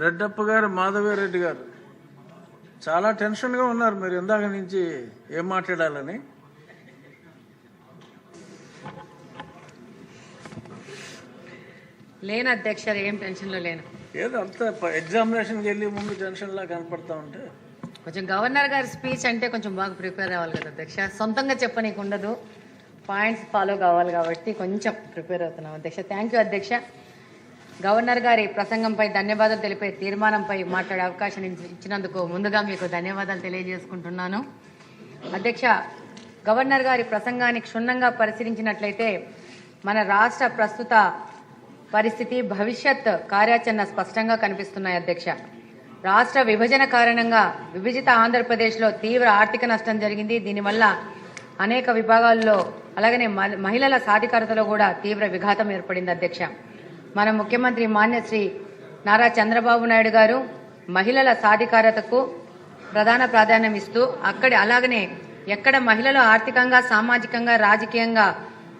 రెడ్డప్ప గారు మాధవరెడ్డి గారు చాలా టెన్షన్గా ఉన్నారు మీరు ఇందాక నుంచి ఏం మాట్లాడాలని. లేను అధ్యక్ష ఏం టెన్షన్లో లేను. ఏదో అంత ఎగ్జామినేషన్కి వెళ్ళి ముందు టెన్షన్లా కనపడతా ఉంటే. కొంచెం గవర్నర్ గారి స్పీచ్ అంటే కొంచెం బాగా ప్రిపేర్ అవ్వాలి కదా అధ్యక్ష. సొంతంగా చెప్పనీకు ఉండదు పాయింట్స్ ఫాలో కావాలి కాబట్టి కొంచెం ప్రిపేర్ అవుతున్నాం అధ్యక్ష. థ్యాంక్ యూ అధ్యక్ష. గవర్నర్ గారి ప్రసంగంపై ధన్యవాదాలు తెలిపే తీర్మానంపై మాట్లాడే అవకాశం ఇచ్చినందుకు ముందుగా మీకు ధన్యవాదాలు తెలియజేసుకుంటున్నాను. అధ్యక్ష గవర్నర్ గారి ప్రసంగాన్ని క్షుణ్ణంగా పరిశీలించినట్లయితే మన రాష్ట్ర ప్రస్తుత పరిస్థితి భవిష్యత్ కార్యాచరణ స్పష్టంగా కనిపిస్తున్నాయి అధ్యక్ష. రాష్ట్ర విభజన కారణంగా విభజిత ఆంధ్రప్రదేశ్లో తీవ్ర ఆర్థిక నష్టం జరిగింది. దీనివల్ల అనేక విభాగాల్లో అలాగనే మ- మహిళల సాధికారతలో కూడా తీవ్ర విఘాతం ఏర్పడింది అధ్యక్ష. మన ముఖ్యమంత్రి మాన్యశ్రీ నారా చంద్రబాబు నాయుడు గారు మహిళల సాధికారతకు ప్రధాన ప్రాధాన్యం ఇస్తూ అక్కడి అలాగనే ఎక్కడ మహిళలు ఆర్థికంగా సామాజికంగా రాజకీయంగా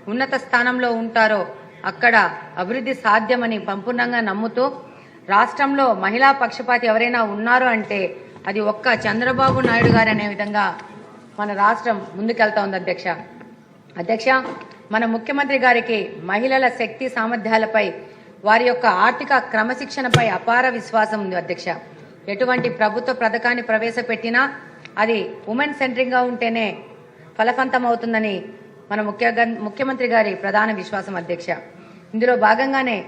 ఉన్నత స్థానంలో ఉంటారో అక్కడ అభివృద్ధి సాధ్యమని సంపూర్ణంగా నమ్ముతూ రాష్ట్రంలో మహిళా పక్షపాతి ఎవరైనా ఉన్నారు అంటే అది ఒక్క చంద్రబాబు నాయుడు గారు అనే విధంగా మన రాష్ట్రం ముందుకెళ్తా ఉంది అధ్యక్ష. అధ్యక్ష మన ముఖ్యమంత్రి గారికి మహిళల శక్తి సామర్థ్యాలపై వారి యొక్క ఆర్థిక క్రమశిక్షణపై అపార విశ్వాసం ఉంది అధ్యక్ష. ఎటువంటి ప్రభుత్వ పథకాన్ని ప్రవేశపెట్టినా అది ఉమెన్ సెంట్రింగ్గా ఉంటేనే ఫలవంతం అవుతుందని మన ముఖ్య ముఖ్యమంత్రి గారి ప్రధాన విశ్వాసం అధ్యక్ష. ఇందులో భాగంగానే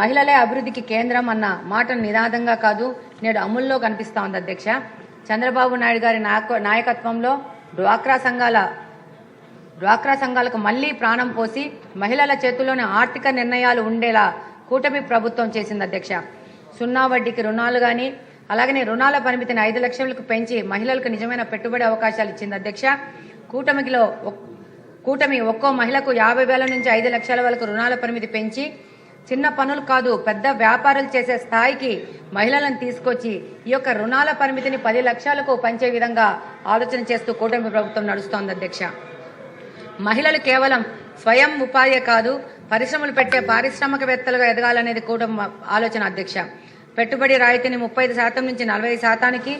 మహిళలే అభివృద్ధికి కేంద్రం అన్న మాట నినాదంగా కాదు నేడు అమల్లో కనిపిస్తా ఉంది అధ్యక్ష. చంద్రబాబు నాయుడు గారి నాయకత్వంలో డ్వాక్రా సంఘాల డ్వాక్రా సంఘాలకు మళ్ళీ ప్రాణం పోసి మహిళల చేతుల్లోనే ఆర్థిక నిర్ణయాలు ఉండేలా కూటమి ప్రభుత్వం చేసింది అధ్యక్ష. సున్నా వడ్డీకి రుణాలు గాని అలాగనే రుణాల పరిమితిని ఐదు లక్షలకు పెంచి మహిళలకు నిజమైన పెట్టుబడి అవకాశాలు ఇచ్చింది అధ్యక్ష. కూటమికిలో కూటమి ఒక్కో మహిళకు యాభై వేల నుంచి ఐదు లక్షల వరకు రుణాల పరిమితి పెంచి చిన్న పనులు కాదు పెద్ద వ్యాపారాలు చేసే స్థాయికి మహిళలను తీసుకొచ్చి ఈ యొక్క రుణాల పరిమితిని పది లక్షలకు పంచే విధంగా ఆలోచన చేస్తూ కూటమి ప్రభుత్వం నడుస్తోంది అధ్యక్ష. మహిళలు కేవలం స్వయం ఉపాధి కాదు పరిశ్రమలు పెట్టే పారిశ్రామికవేత్తలుగా ఎదగాలనేది కూడా ఆలోచన అధ్యక్ష. పెట్టుబడి రాయితీని ముప్పై శాతం నుంచి నలభై శాతానికి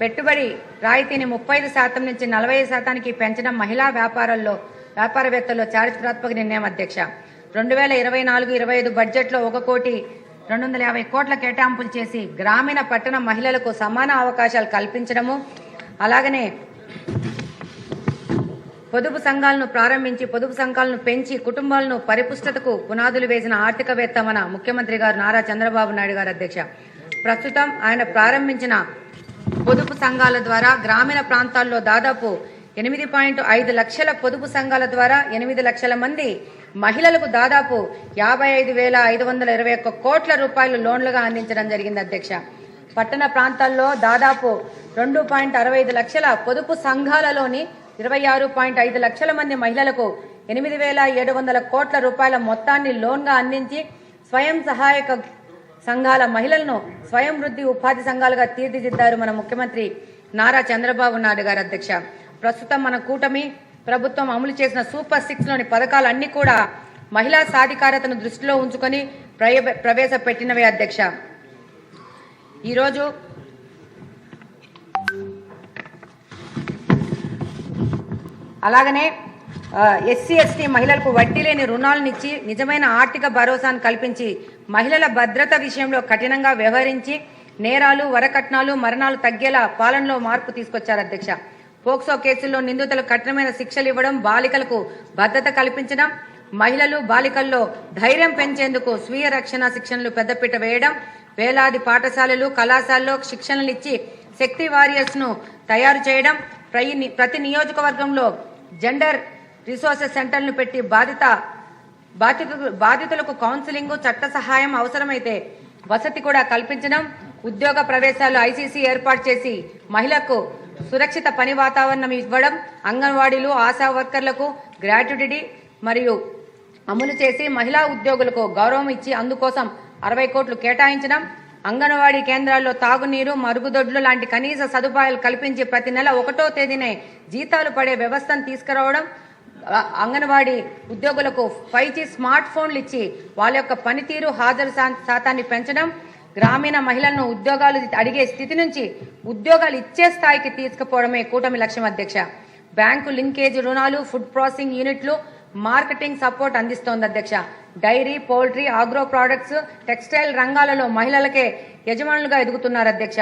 పెట్టుబడి రాయితీని ముప్పై శాతం నుంచి నలభై శాతానికి పెంచడం మహిళా వ్యాపారాల్లో వ్యాపారవేత్తల్లో చారిత్రాత్మక నిర్ణయం అధ్యక్ష. రెండు వేల ఇరవై నాలుగు ఇరవై ఐదు బడ్జెట్లో ఒక కోటి రెండు వందల యాభై కోట్ల కేటాయింపులు చేసి గ్రామీణ పట్టణ మహిళలకు సమాన అవకాశాలు కల్పించడము అలాగనే పొదుపు సంఘాలను ప్రారంభించి పొదుపు సంఘాలను పెంచి కుటుంబాలను పరిపుష్టతకు పునాదులు వేసిన ఆర్థికవేత్త మన ముఖ్యమంత్రి గారు నారా చంద్రబాబు నాయుడు గారు అధ్యక్ష. ప్రస్తుతం ఆయన ప్రారంభించిన పొదుపు సంఘాల ద్వారా గ్రామీణ ప్రాంతాల్లో దాదాపు ఎనిమిది పాయింట్ ఐదు లక్షల పొదుపు సంఘాల ద్వారా ఎనిమిది లక్షల మంది మహిళలకు దాదాపు యాభై ఐదు వేల ఐదు వందల ఇరవై ఒక్క కోట్ల రూపాయలు లోన్లుగా అందించడం జరిగింది అధ్యక్ష. పట్టణ ప్రాంతాల్లో దాదాపు రెండు పాయింట్ అరవై ఐదు లక్షల పొదుపు సంఘాలలోని ఇరవై ఆరు పాయింట్ ఐదు లక్షల మంది మహిళలకు ఎనిమిది వేల ఏడు వందల కోట్ల రూపాయల మొత్తాన్ని లోన్గా అందించి స్వయం సహాయక సంఘాల మహిళలను స్వయం వృద్ధి ఉపాధి సంఘాలుగా తీర్చిదిద్దారు మన ముఖ్యమంత్రి నారా చంద్రబాబు నాయుడు గారు అధ్యక్ష. ప్రస్తుతం మన కూటమి ప్రభుత్వం అమలు చేసిన సూపర్ సిక్స్లోని పథకాలన్నీ కూడా మహిళా సాధికారతను దృష్టిలో ఉంచుకొని ప్రయ- ప్రవేశపెట్టినవే అధ్యక్ష. ఈరోజు అలాగనే ఎస్సీ ఎస్టీ మహిళలకు వడ్డీ లేని రుణాలనిచ్చి నిజమైన ఆర్థిక భరోసాను కల్పించి మహిళల భద్రత విషయంలో కఠినంగా వ్యవహరించి నేరాలు వరకట్నాలు మరణాలు తగ్గేలా పాలనలో మార్పు తీసుకొచ్చారు అధ్యక్ష. పోక్సో కేసుల్లో నిందితులకు కఠినమైన శిక్షలు ఇవ్వడం బాలికలకు భద్రత కల్పించడం మహిళలు బాలికల్లో ధైర్యం పెంచేందుకు స్వీయ రక్షణ శిక్షణలు పెద్దపీట వేయడం వేలాది పాఠశాలలు కళాశాలలో శిక్షణలు ఇచ్చి శక్తి వారియర్స్ను తయారు చేయడం ప్రతి నియోజకవర్గంలో జెండర్ రిసోర్సెస్ సెంటర్లను పెట్టి బాధిత బాధితులు బాధితులకు కౌన్సిలింగ్ చట్ట సహాయం అవసరమైతే వసతి కూడా కల్పించడం ఉద్యోగ ప్రవేశాలు ఐసీసీ ఏర్పాటు చేసి మహిళకు సురక్షిత పని వాతావరణం ఇవ్వడం అంగన్వాడీలు ఆశా వర్కర్లకు గ్రాట్యుటీ మరియు అమలు చేసి మహిళా ఉద్యోగులకు గౌరవం ఇచ్చి అందుకోసం అరవై కోట్లు కేటాయించడం అంగన్వాడీ కేంద్రాల్లో తాగునీరు మరుగుదొడ్లు లాంటి కనీస సదుపాయాలు కల్పించి ప్రతి నెల ఒకటో తేదీనే జీతాలు పడే వ్యవస్థను తీసుకురావడం అంగన్వాడీ ఉద్యోగులకు ఫైవ్ జీ స్మార్ట్ ఫోన్లు ఇచ్చి వాళ్ళ యొక్క పనితీరు హాజరు శాతాన్ని పెంచడం గ్రామీణ మహిళలను ఉద్యోగాలు అడిగే స్థితి నుంచి ఉద్యోగాలు ఇచ్చే స్థాయికి తీసుకుపోవడమే కూటమి లక్ష్యం అధ్యక్ష. బ్యాంకు లింకేజ్ రుణాలు ఫుడ్ ప్రాసెసింగ్ యూనిట్లు మార్కెటింగ్ సపోర్ట్ అందిస్తోంది అధ్యక్ష. Dairy poultry agro products textile రంగాలలో మహిళలకే యజమానులుగా ఎదుగుతున్నారు అధ్యక్ష.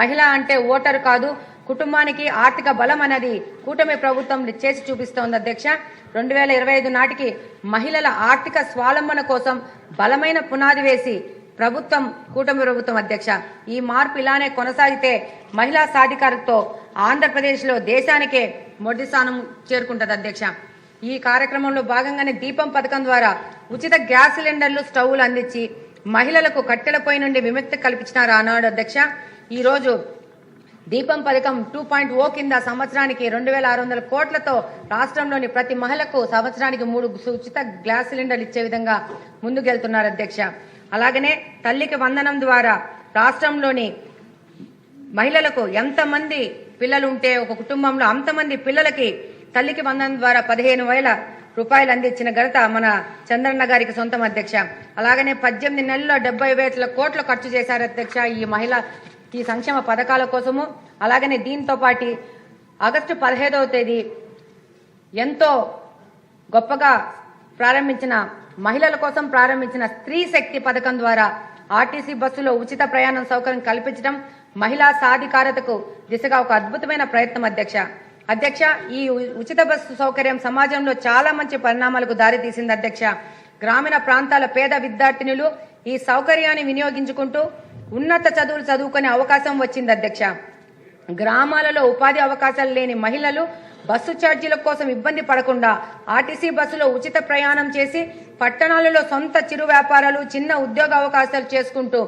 మహిళ అంటే ఓటరు కాదు కుటుంబానికి ఆర్థిక బలం అనేది కూటమి ప్రభుత్వం చేసి చూపిస్తోంది అధ్యక్ష. రెండు వేల ఇరవై ఐదు నాటికి మహిళల ఆర్థిక స్వాలంబన కోసం బలమైన పునాది వేసి ప్రభుత్వం కూటమి ప్రభుత్వం అధ్యక్ష ఈ మార్పు ఇలానే కొనసాగితే మహిళా సాధికారతతో ఆంధ్రప్రదేశ్లో దేశానికే మొదటి స్థానం చేరుకుంటుంది అధ్యక్ష. ఈ కార్యక్రమంలో భాగంగానే దీపం పథకం ద్వారా ఉచిత గ్యాస్ సిలిండర్లు స్టవ్లు అందించి మహిళలకు కట్టెలపై నుండి విముక్తి కల్పించినారు ఆనాడు అధ్యక్ష. ఈ రోజు దీపం పథకం టూ పాయింట్ ఓ కింద సంవత్సరానికి రెండు వేల ఆరు వందల కోట్లతో రాష్ట్రంలోని ప్రతి మహిళకు సంవత్సరానికి మూడు ఉచిత గ్యాస్ సిలిండర్లు ఇచ్చే విధంగా ముందుకెళ్తున్నారు అధ్యక్ష. అలాగనే తల్లికి వందనం ద్వారా రాష్ట్రంలోని మహిళలకు ఎంతమంది పిల్లలు ఉంటే ఒక కుటుంబంలో అంతమంది పిల్లలకి తల్లికి వందనం ద్వారా పదిహేను వేల రూపాయలు అందించిన ఘనత మన చంద్రన్న గారికి సొంతం అధ్యక్ష. అలాగనే పద్దెనిమిది నెలల్లో డెబ్బై వేల కోట్లు ఖర్చు చేశారు అధ్యక్ష ఈ మహిళ ఈ సంక్షేమ పథకాల కోసము. అలాగనే దీంతో పాటు ఆగస్టు పదహైదవ తేదీ ఎంతో గొప్పగా ప్రారంభించిన మహిళల కోసం ప్రారంభించిన స్త్రీ శక్తి పథకం ద్వారా ఆర్టీసీ బస్సులో ఉచిత ప్రయాణం సౌకర్యం కల్పించడం మహిళా సాధికారతకు దిశగా ఒక అద్భుతమైన ప్రయత్నం అధ్యక్ష. అధ్యక్ష ఈ ఉచిత బస్సు సౌకర్యం సమాజంలో చాలా మంచి పరిణామాలకు దారితీసింది అధ్యక్ష. గ్రామీణ ప్రాంతాల పేద విద్యార్థినులు ఈ సౌకర్యాన్ని వినియోగించుకుంటూ ఉన్నత చదువులు చదువుకునే అవకాశం వచ్చింది అధ్యక్ష. గ్రామాలలో ఉపాధి అవకాశాలు లేని మహిళలు బస్సు ఛార్జీల కోసం ఇబ్బంది పడకుండా ఆర్టీసీ బస్సులో ఉచిత ప్రయాణం చేసి పట్టణాలలో సొంత చిరు వ్యాపారాలు చిన్న ఉద్యోగ అవకాశాలు చేసుకుంటూ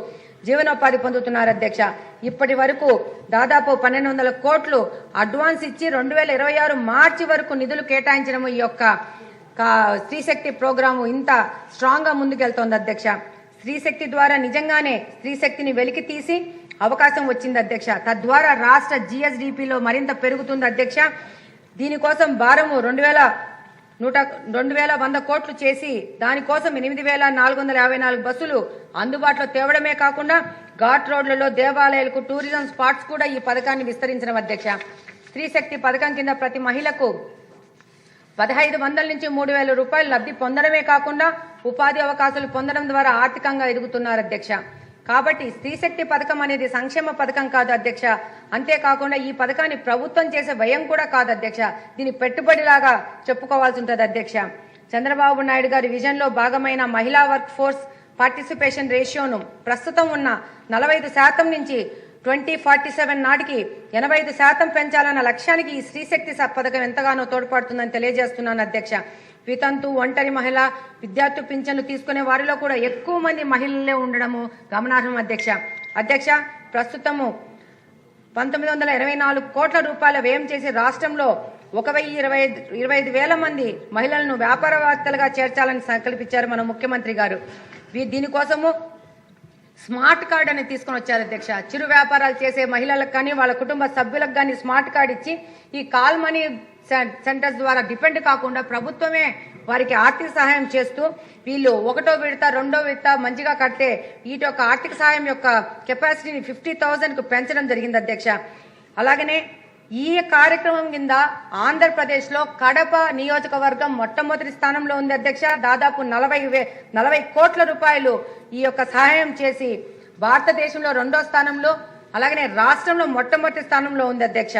జీవనోపాధి పొందుతున్నారు అధ్యక్ష. ఇప్పటి వరకు దాదాపు పన్నెండు వందల కోట్లు అడ్వాన్స్ ఇచ్చి రెండు వేల ఇరవై ఆరు మార్చి వరకు నిధులు కేటాయించడం ఈ యొక్క కా- స్త్రీశక్తి ప్రోగ్రాము ఇంత స్ట్రాంగ్గా ముందుకెళ్తోంది అధ్యక్ష. స్త్రీశక్తి ద్వారా నిజంగానే స్త్రీశక్తిని వెలికి తీసి అవకాశం వచ్చింది అధ్యక్ష. తద్వారా రాష్ట్ర జిఎస్డిపిలో మరింత పెరుగుతుంది అధ్యక్ష. దీనికోసం భారము రెండు వేల నూట రెండు వేల వంద కోట్లు చేసి దానికోసం ఎనిమిది వేల నాలుగు వందల యాభై నాలుగు బస్సులు అందుబాటులో తేవడమే కాకుండా ఘాట్ రోడ్లలో దేవాలయాలకు టూరిజం స్పాట్స్ కూడా ఈ పథకాన్ని విస్తరించడం అధ్యక్ష. స్త్రీశక్తి పథకం కింద ప్రతి మహిళకు పదహైదు వందల నుంచి మూడు వేల రూపాయలు లబ్ధి పొందడమే కాకుండా ఉపాధి అవకాశాలు పొందడం ద్వారా ఆర్థికంగా ఎదుగుతున్నారు అధ్యక్ష. కాబట్టి స్త్రీశక్తి పథకం అనేది సంక్షేమ పథకం కాదు అధ్యక్ష. అంతేకాకుండా ఈ పథకాన్ని ప్రభుత్వం చేసే వ్యయం కూడా కాదు అధ్యక్ష. దీని పెట్టుబడిలాగా చెప్పుకోవాల్సి ఉంటుంది అధ్యక్ష. చంద్రబాబు నాయుడు గారి విజన్లో భాగమైన మహిళా వర్క్ ఫోర్స్ పార్టిసిపేషన్ రేషియోను ప్రస్తుతం ఉన్న నలభై శాతం నుంచి ట్వంటీ ఫార్టీ సెవెన్ నాటికి ఎనభై ఐదు శాతం పెంచాలన్న లక్ష్యానికి ఈ స్త్రీశక్తి పథకం ఎంతగానో తోడ్పడుతుందని తెలియజేస్తున్నాను అధ్యక్ష. వితంతు ఒంటరి మహిళ విద్యార్థి పింఛన్లు తీసుకునే వారిలో కూడా ఎక్కువ మంది మహిళలే ఉండడము గమనార్హం అధ్యక్ష. అధ్యక్ష ప్రస్తుతము పంతొమ్మిది వందల ఇరవై నాలుగు కోట్ల రూపాయల వ్యయం చేసి రాష్ట్రంలో ఒక వెయ్యి ఇరవై ఇరవై ఐదు వేల మంది మహిళలను వ్యాపారవేత్తలుగా చేర్చాలని సంకల్పించారు మన ముఖ్యమంత్రి గారు. దీనికోసము స్మార్ట్ కార్డ్ అని తీసుకొని వచ్చారు అధ్యక్ష. చిరు వ్యాపారాలు చేసే మహిళలకు కానీ వాళ్ళ కుటుంబ సభ్యులకు కానీ స్మార్ట్ కార్డ్ ఇచ్చి ఈ కాల్ మనీ సె- సెంటర్స్ ద్వారా డిపెండ్ కాకుండా ప్రభుత్వమే వారికి ఆర్థిక సహాయం చేస్తూ వీళ్ళు ఒకటో విడత రెండో విడత మంచిగా కడితే వీటి యొక్క ఆర్థిక సహాయం యొక్క కెపాసిటీని ఫిఫ్టీ థౌజండ్కు పెంచడం జరిగింది అధ్యక్ష. అలాగనే ఈ కార్యక్రమం కింద ఆంధ్రప్రదేశ్లో కడప నియోజకవర్గం మొట్టమొదటి స్థానంలో ఉంది అధ్యక్ష. దాదాపు నలభై వే- నలభై కోట్ల రూపాయలు ఈ యొక్క సహాయం చేసి భారతదేశంలో రెండో స్థానంలో అలాగనే రాష్ట్రంలో మొట్టమొదటి స్థానంలో ఉంది అధ్యక్ష.